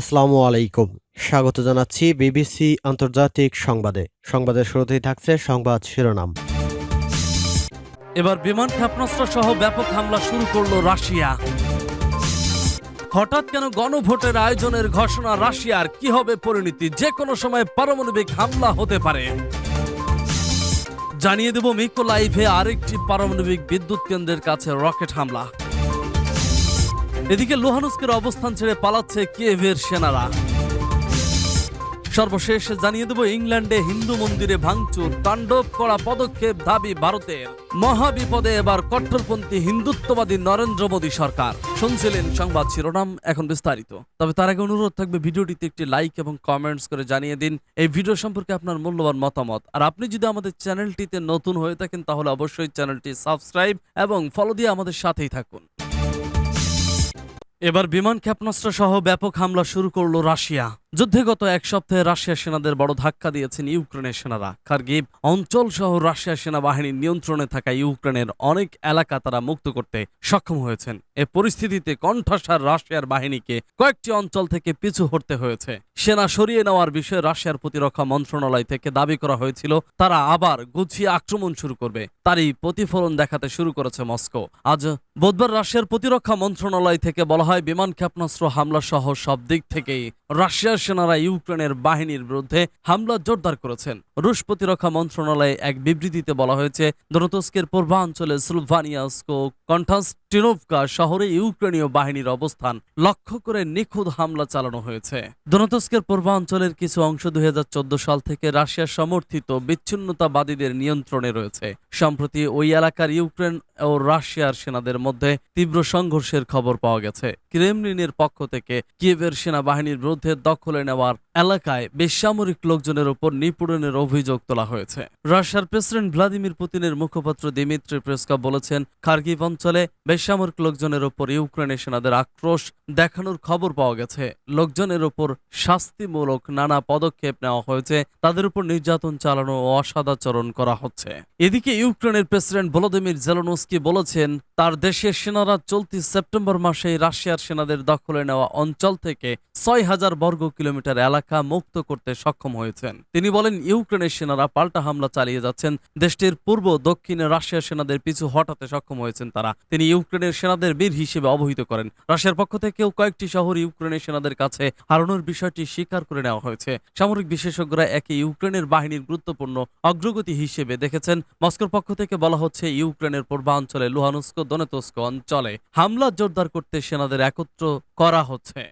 আসসালামু আলাইকুম। স্বাগত জানাচ্ছি বিবিসি আন্তর্জাতিক সংবাদে। সংবাদের শুরুতেই থাকছে সংবাদ শিরোনাম। এবার বিমান ক্ষেপণাস্ত্র সহ ব্যাপক হামলা শুরু করল রাশিয়া। হঠাৎ কেন গণভোটের আয়োজনের ঘোষণা রাশিয়ার? কি হবে পরিণতি? যে কোনো সময় পারমাণবিক হামলা হতে পারে। জানিয়ে দেব মিকোলাইভে আরেকটি পারমাণবিক বিদ্যুৎ কেন্দ্রের কাছে রকেট হামলা। এদিকে লোহানুস্কের অবস্থান ছেড়ে পালাচ্ছে কিয়েভের সেনারা। সর্বশেষ জানিয়ে দেব, ইংল্যান্ডে হিন্দু মন্দিরে ভাঙচুর, তাণ্ডব করা পদক্ষেপ দাবি ভারতের। মহাবিপদে এবার কট্টরপন্থী হিন্দুত্ববাদী নরেন্দ্র মোদী সরকার। শুনছিলেন সংবাদ শিরোনাম, এখন বিস্তারিত। তবে তার আগে অনুরোধ থাকবে, ভিডিওটিতে একটি লাইক এবং কমেন্টস করে জানিয়ে দিন। এই ভিডিও সম্পর্কে আপনার মূল্যবান মতামত। আর আপনি যদি আমাদের চ্যানেলটিতে নতুন হয়ে থাকেন, তাহলে অবশ্যই চ্যানেলটি সাবস্ক্রাইব এবং ফলো দিয়ে আমাদের সাথেই থাকুন। এবার বিমান ক্ষেপণাস্ত্র সহ ব্যাপক হামলা শুরু করল রাশিয়া। যুদ্ধে গত এক সপ্তাহে রাশিয়ার সেনাদের বড় ধাক্কা দিয়েছেন ইউক্রেনের সেনারা। খার্গিভ অঞ্চল সহ রাশিয়ার সেনাবাহিনীর নিয়ন্ত্রণে থাকা ইউক্রেনের অনেক এলাকা তারা মুক্ত করতে সক্ষম হয়েছেন। এ পরিস্থিতিতে কণ্ঠাসার রাশিয়ার বাহিনীকে কয়েকটি অঞ্চল থেকে পিছু হটতে হয়েছে। সেনা সরিয়ে নেওয়ার বিষয়ে রাশিয়ার প্রতিরক্ষা মন্ত্রণালয় থেকে দাবি করা হয়েছিল, তারা আবার গুছিয়ে আক্রমণ শুরু করবে। তারই প্রতিফলন দেখাতে শুরু করেছে মস্কো। আজ বুধবার রাশিয়ার প্রতিরক্ষা মন্ত্রণালয় থেকে বলা হয়, বিমান ক্ষেপণাস্ত্র হামলা সহ সব দিক থেকেই রাশিয়ার সেনারা ইউক্রেনের বাহিনীর বিরুদ্ধে হামলা জোরদার করেছেন। রুশ প্রতিরক্ষা মন্ত্রণালয়ে এক বিবৃতিতে বলা হয়েছে দ্রুতস্কের পূর্বাঞ্চলে স্লুভানিয়াস্কো কন্টাস্টিনোভকা শহরে ইউক্রেনীয় বাহিনীর অবস্থান লক্ষ্য করে নিখুঁত হামলা চালানো হয়েছে। দনতস্কের পূর্বাঞ্চলের কিছু অংশ দুই সাল থেকে রাশিয়ার সমর্থিত বিচ্ছিন্নতাবাদীদের নিয়ন্ত্রণে রয়েছে। সম্প্রতি ওই এলাকার ইউক্রেন ও রাশিয়ার সেনাদের মধ্যে তীব্র সংঘর্ষের খবর পাওয়া গেছে। ক্রেমলিনের পক্ষ থেকে কিয়েভের সেনাবাহিনীর বিরুদ্ধে দখলে নেওয়ার এলাকায় বেসামরিক লোকজনের উপর নিপীড়নের অভিযোগ তোলা হয়েছে। রাশিয়ার প্রেসিডেন্ট ভ্লাদিমির পুতিনের মুখপাত্র দিমিত্রি প্রেসকা বলেছেন, খার্গিভ অঞ্চলে বেসামরিক লোকজনের উপর ইউক্রেনের সেনাদের আক্রোশ দেখানোর খবর পাওয়া গেছে। লোকজনের উপর শাস্তিমূলক নানা পদক্ষেপ নেওয়া হয়েছে, তাদের উপর নির্যাতন চালানো ও অসাদাচরণ করা হচ্ছে। এদিকে ইউক্রেনের প্রেসিডেন্ট ভলোদিমির জেলনস্কি বলেছেন, তার দেশের সেনারা চলতি সেপ্টেম্বর মাসে রাশিয়ার সেনাদের দখলে নেওয়া অঞ্চল থেকে ছয় হাজার বর্গ কিলোমিটার এলাকা মুক্ত করতে সক্ষম হয়েছেন। তিনি বলেন, ইউক্রেনের সেনারা পাল্টা হামলা চালিয়ে যাচ্ছেন। দেশটির পূর্ব দক্ষিণে রাশিয়ার সেনাদের পিছু হটাতে সক্ষম হয়েছেন তারা। তিনি ইউক্রেনের সেনাদের বীর হিসেবে অবহিত করেন। রাশিয়ার পক্ষ থেকেও কয়েকটি শহর ইউক্রেনের সেনাদের কাছে হারানোর বিষয়টি স্বীকার করে নেওয়া হয়েছে। সামরিক বিশেষজ্ঞরা একে ইউক্রেনের বাহিনীর গুরুত্বপূর্ণ অগ্রগতি হিসেবে দেখেছেন। মস্কোর পক্ষ থেকে বলা হচ্ছে, ইউক্রেনের পূর্বাঞ্চলে লুহানুস্ক দনেতস্ক অঞ্চলে হামলা জোরদার করতে সেনাদের একত্র করা হচ্ছে।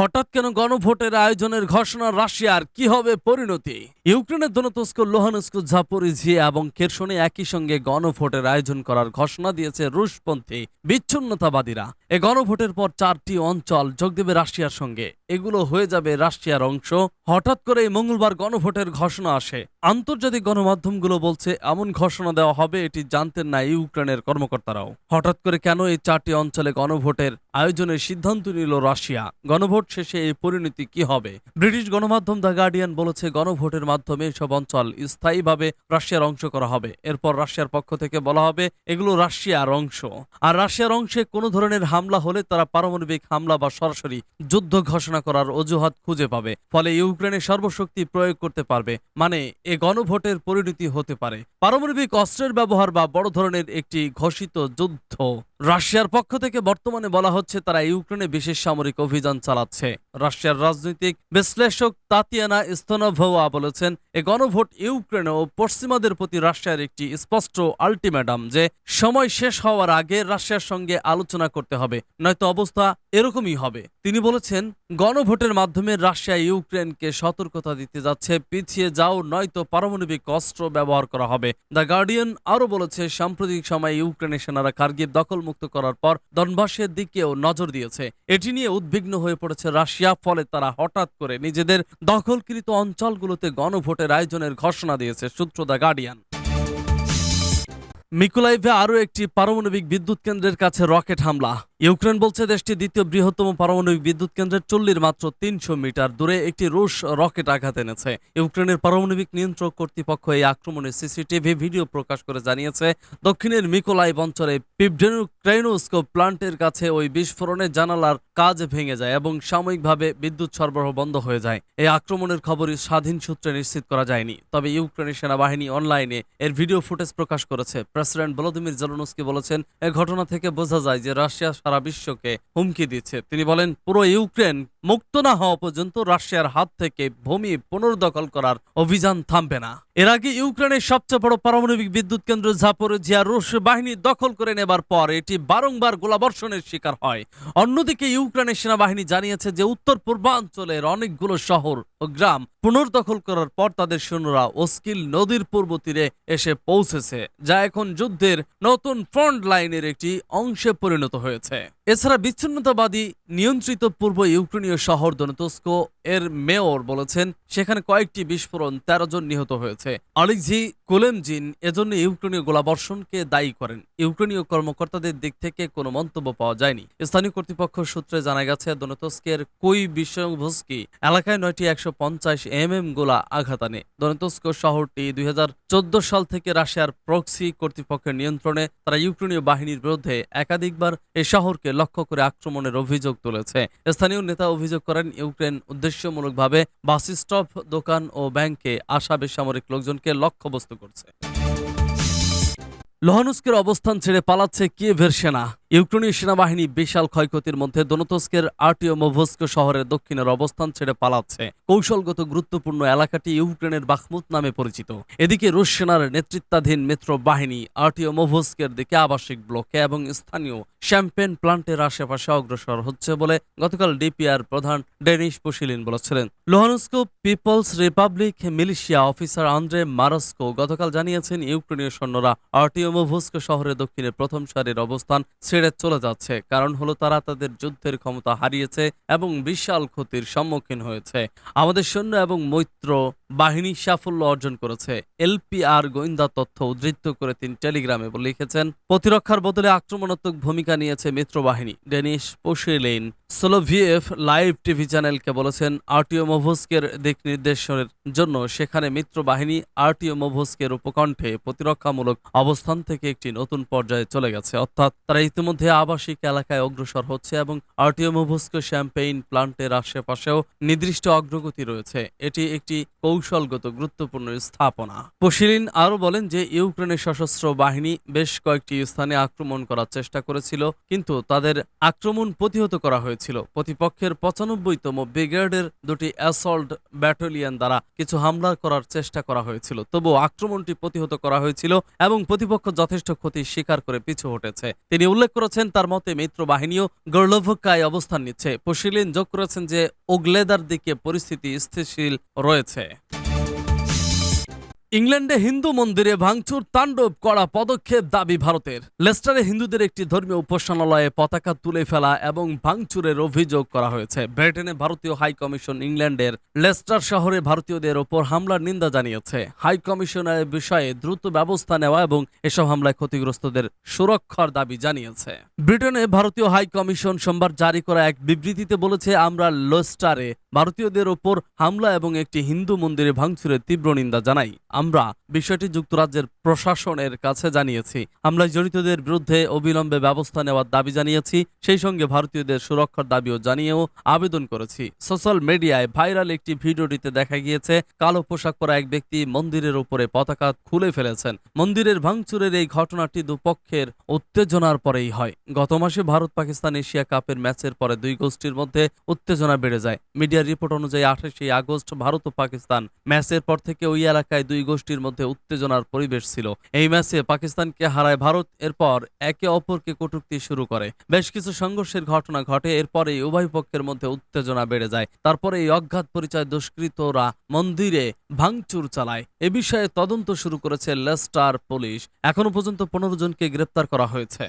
হঠাৎ কেন গণভোটের আয়োজনের ঘোষণা রাশিয়ার? কি হবে পরিণতি? ইউক্রেনের দনতস্ক লোহানস্ক ঝাপরিঝিয়া এবং কেরসনে একই সঙ্গে গণভোটের আয়োজন করার ঘোষণা দিয়েছে রুশপন্থী বিচ্ছিন্নতাবাদীরা। এ গণভোটের পর চারটি অঞ্চল যোগ দেবে রাশিয়ার সঙ্গে। এগুলো হয়ে যাবে রাশিয়ার অংশ। হঠাৎ করে মঙ্গলবার গণভোটের ঘোষণা আসে। আন্তর্জাতিক গণমাধ্যমগুলো বলছে, এমন ঘোষণা দেওয়া হবে, এটি জানতেন না ইউক্রেনের কর্মকর্তারাও। হঠাৎ করে কেন এই চারটি অঞ্চলে গণভোটের আয়োজনের সিদ্ধান্ত নিল রাশিয়া? গণভোট শেষে এই পরিণতি কি হবে? ব্রিটিশ গণমাধ্যম দ্য গার্ডিয়ান বলেছে, গণভোটের মাধ্যমে এসব অঞ্চল স্থায়ীভাবে রাশিয়ার অংশ করা হবে। এরপর রাশিয়ার পক্ষ থেকে বলা হবে, এগুলো রাশিয়ার অংশ। আর রাশিয়ার অংশে কোনো ধরনের হামলা হলে তারা পারমাণবিক হামলা বা সরাসরি যুদ্ধ ঘোষণা করার অজুহাত খুঁজে পাবে। ফলে ইউক্রেনে সর্বশক্তি প্রয়োগ করতে পারবে। মানে এ গণভোটের পরিণতি হতে পারে। পারমাণবিক অস্ত্রের ব্যবহার বা বড় ধরনের একটি ঘোষিত যুদ্ধ। রাশিয়ার পক্ষ থেকে বর্তমানে বলা হচ্ছে, তারা ইউক্রেনে বিশেষ সামরিক অভিযান চালাচ্ছে। রাশিয়ার রাজনৈতিক বিশ্লেষক তাতিয়ানা স্তনভোয়া বলেছেন, এ গণভোট ইউক্রেন ও পশ্চিমাদের প্রতি রাশিয়ার একটি স্পষ্ট আলটিমেটাম যে, সময় শেষ হওয়ার আগে রাশিয়ার সঙ্গে আলোচনা করতে হবে, নয়তো অবস্থা এরকমই হবে। তিনি বলেছেন, গণভোটের মাধ্যমে রাশিয়া ইউক্রেনকে সতর্কতা দিতে যাচ্ছে, পিছিয়ে যাও, নয়তো পারমাণবিক অস্ত্র ব্যবহার করা হবে। দ্য গার্ডিয়ান আরও বলেছে, সাম্প্রতিক সময়ে ইউক্রেনের সেনারা কার্গিভ দখলমুক্ত করার পর দনবাসের দিকেও নজর দিয়েছে। এটি নিয়ে উদ্বিগ্ন হয়ে পড়েছে রাশিয়া, ফলে তারা হঠাৎ করে নিজেদের দখলকৃত অঞ্চলগুলোতে গণভোটের আয়োজনের ঘোষণা দিয়েছে, সূত্র দ্য গার্ডিয়ান। মিকুলাইভে আরও একটি পারমাণবিক বিদ্যুৎ কেন্দ্রের কাছে রকেট হামলা। ইউক্রেন বলছে দেশটি দ্বিতীয় বৃহত্তম পারমাণবিক বিদ্যুৎ কেন্দ্রের চল্লির মাত্র তিনশো মিটার দূরে একটি রুশ রকেট আঘাত এনেছে। ইউক্রেনের পারমাণবিক নিয়ন্ত্রক কর্তৃপক্ষ এই আক্রমণের সিসিটিভি ভিডিও প্রকাশ করে জানিয়েছে, দক্ষিণের মিকোলাইভ অঞ্চলে পিভডেনুক্রাইনোস্কোপ প্লান্টের কাছে ওই বিস্ফোরণের জানালার কাজ ভেঙে যায় এবং সাময়িকভাবে বিদ্যুৎ সরবরাহ বন্ধ হয়ে যায়। এই আক্রমণের খবরই স্বাধীন সূত্রে নিশ্চিত করা যায়নি। তবে ইউক্রেনের সেনাবাহিনী অনলাইনে এর ভিডিও ফুটেজ প্রকাশ করেছে। প্রেসিডেন্ট ভলোদিমির জেলনস্কি বলেছেন, এ ঘটনা থেকে বোঝা যায় যে রাশিয়া সারা বিশ্বকে হুমকি দিচ্ছে। তিনি বলেন, পুরো ইউক্রেন মুক্ত না হওয়া পর্যন্ত রাশিয়ার হাত থেকে ভূমি পুনর্দখল করার অভিযান থামবে না। এর আগে ইউক্রেনের সবচেয়ে বড় পারমাণবিক বিদ্যুৎ কেন্দ্র জাপোরজিয়া রুশ বাহিনী দখল করে নেবার পর এটি বারংবার গোলাবর্ষণের শিকার হয়। অন্যদিকে ইউক্রেনের সেনাবাহিনী জানিয়েছে যে, উত্তর পূর্বাঞ্চলের অনেকগুলো শহর ও গ্রাম পুনর্দখল করার পর তাদের সৈন্যরা ওস্কিল নদীর পূর্ব তীরে এসে পৌঁছেছে, যা এখন যুদ্ধের নতুন ফ্রন্ট লাইনের একটি অংশে পরিণত হয়েছে। এছাড়া বিচ্ছিন্নতাবাদী নিয়ন্ত্রিত পূর্ব ইউক্রেনীয় শহর দনেতস্কো এর মেয়র বলেছেন, সেখানে কয়েকটি বিস্ফোরণ তেরো জন নিহত হয়েছে। অলিকজি কোলেমজিন এজন্য ইউক্রেনীয় গোলাবর্ষণকে দায়ী করেন। ইউক্রেনীয় কর্মকর্তাদের দিক থেকে কোনো মন্তব্য পাওয়া যায়নি। স্থানীয় কর্তৃপক্ষ সূত্রে জানা গেছে, দনেতস্কের কুই বিশ্বভস্কি এলাকায় নয়টি একশো পঞ্চাশ এম এম গোলা আঘাত আনে। দনেতস্ক শহরটি দুই হাজার চোদ্দ সাল থেকে রাশিয়ার প্রক্সি কর্তৃপক্ষের নিয়ন্ত্রণে। তারা ইউক্রেনীয় বাহিনীর বিরুদ্ধে একাধিকবার এই শহরকে লক্ষ্য করে আক্রমণের অভিযোগ তুলেছে। স্থানীয় নেতা অভিযোগ করেন, ইউক্রেন উদ্দেশ্যমূলকভাবে বাস স্টপ, দোকান ও ব্যাংকে আসা বেসামরিক লোকজনকে লক্ষ্যবস্তু করছে। লোহানুস্কের অবস্থান ছেড়ে পালাচ্ছে কিয়েভের সেনা। ইউক্রেনীয় সেনাবাহিনী বিশাল ক্ষয়ক্ষতির মধ্যে দনতস্কের আর্টিও মোভস্ক শহরের দক্ষিণের অবস্থান ছেড়ে পালাচ্ছে। কৌশলগত গুরুত্বপূর্ণ এলাকাটি ইউক্রেনের বাখমুত নামে পরিচিত। এদিকে রুশ সেনার নেতৃত্বাধীন মিত্র বাহিনী আর্টিও মোভস্কের দিকে আবাসিক ব্লকে এবং স্থানীয় শ্যাম্পেন প্লান্টের আশেপাশে অগ্রসর হচ্ছে বলে গতকাল ডিপিআর প্রধান ডেনিশ পুশিলিন বলেছিলেন। Luhansk people's republic militia officer Andrei Marochko গতকাল জানিয়েছেন, ইউক্রেনীয় সৈন্যরা আর্টিও মোভস্ক শহরের দক্ষিণে প্রথম সারির অবস্থান চলে যাচ্ছে। কারণ হলো তারা তাদের যুদ্ধের ক্ষমতা হারিয়েছে এবং বিশাল ক্ষতির সম্মুখীন হয়েছে। আমাদের সৈন্য এবং মৈত্র বাহিনী সাফল্য অর্জন করেছে। এলপিআর গোয়েন্দা তথ্য উদ্ধৃত করে তিনি টেলিগ্রামে লিখেছেন, প্রতিরক্ষার বদলে আক্রমণাত্মক ভূমিকা নিয়েছে মিত্র বাহিনী। Denis Pushilin, Solovyov live TV চ্যানেলকে বলেছেন, আরটিও মোভস্কের দিক নির্দেশের জন্য সেখানে মিত্র বাহিনী আরটিও মোভস্কের উপকণ্ঠে প্রতিরক্ষামূলক অবস্থান থেকে একটি নতুন পর্যায়ে চলে গেছে। অর্থাৎ তারা ইতিমধ্যে আবাসিক এলাকায় অগ্রসর হচ্ছে এবং আরটিও মোভস্ক শ্যাম্পেইন প্লান্টের আশেপাশেও নির্দিষ্ট অগ্রগতি রয়েছে। এটি একটি কৌশলগত গুরুত্বপূর্ণ স্থাপনা। পশিলিন আরও বলেন যে, ইউক্রেনের সশস্ত্র বাহিনী বেশ কয়েকটি স্থানে আক্রমণ করার চেষ্টা করেছিল, কিন্তু তাদের আক্রমণ প্রতিহত করা হয়েছিল। প্রতিপক্ষের পঁচানব্বইতম ব্রিগেডের দুটি অ্যাসল্ট ব্যাটালিয়ন দ্বারা কিছু হামলা করার চেষ্টা করা হয়েছিল। তবু আক্রমণটি প্রতিহত করা হয়েছিল এবং প্রতিপক্ষ যথেষ্ট ক্ষতি স্বীকার করে পিছু হটেছে। তিনি উল্লেখ করেছেন, তার মতে মিত্র বাহিনীও গর্লভকায় অবস্থান নিচ্ছে। পশিলিন যোগ করেছেন যে ওগলেদার দিকে পরিস্থিতি স্থিতিশীল রয়েছে। ইংল্যান্ডে হিন্দু মন্দিরে ভাঙচুর, তাণ্ডব করা পদক্ষেপ দাবি ভারতের। লেস্টারে হিন্দুদের একটি ধর্মীয় উপাসনালয়ে পতাকা তুলে ফেলা এবং ভাঙচুরের অভিযোগ করা হয়েছে। ব্রিটেনে ভারতীয় হাই কমিশন ইংল্যান্ডের লেস্টার শহরে ভারতীয়দের ওপর হামলার নিন্দা জানিয়েছে। হাই কমিশনের বিষয়ে দ্রুত ব্যবস্থা নেওয়া এবং এসব হামলায় ক্ষতিগ্রস্তদের সুরক্ষার দাবি জানিয়েছে। ব্রিটেনে ভারতীয় হাই কমিশন সোমবার জারি করা এক বিবৃতিতে বলেছে, আমরা লেস্টারে ভারতীয়দের ওপর হামলা এবং একটি হিন্দু মন্দিরে ভাঙচুরের তীব্র নিন্দা জানাই। আমরা বিষয়টি যুক্তরাজ্যের প্রশাসনের কাছে জানিয়েছি। হামলায় জড়িতদের বিরুদ্ধে অবিলম্বে ব্যবস্থা নেওয়ার দাবি জানিয়েছি। সেই সঙ্গে ভারতীয়দের সুরক্ষার দাবিও জানিয়েও আবেদন করেছি। সোশ্যাল মিডিয়ায় ভাইরাল একটি ভিডিওটিতে দেখা গিয়েছে, কালো পোশাক পরা এক ব্যক্তি মন্দিরের উপরে পতাকা খুলে ফেলেছেন। মন্দিরের ভাঙচুরের এই ঘটনাটি দুপক্ষের উত্তেজনার পরেই হয়। গত মাসে ভারত পাকিস্তান এশিয়া কাপের ম্যাচের পরে দুই গোষ্ঠীর মধ্যে উত্তেজনা বেড়ে যায়। মিডিয়ার রিপোর্ট অনুযায়ী আঠাশে আগস্ট ভারত ও পাকিস্তান ম্যাচের পর থেকে ওই এলাকায় দুই গোষ্ঠীর মধ্যে উত্তেজনার পরিবেশ ছিল। এই ম্যাচে পাকিস্তানকে হারায় ভারত, এরপর একে অপরকে কটূক্তি শুরু করে। বেশ কিছু সংঘর্ষের ঘটনা ঘটে এরপরে উভয় পক্ষের মধ্যে উত্তেজনা বেড়ে যায়। তারপরে এই অজ্ঞাত পরিচয় দুষ্কৃতরা মন্দিরে ভাঙচুর চালায়। এ বিষয়ে তদন্ত শুরু করেছে লেস্টার পুলিশ। এখনও পর্যন্ত পনেরো জনকে গ্রেপ্তার করা হয়েছে।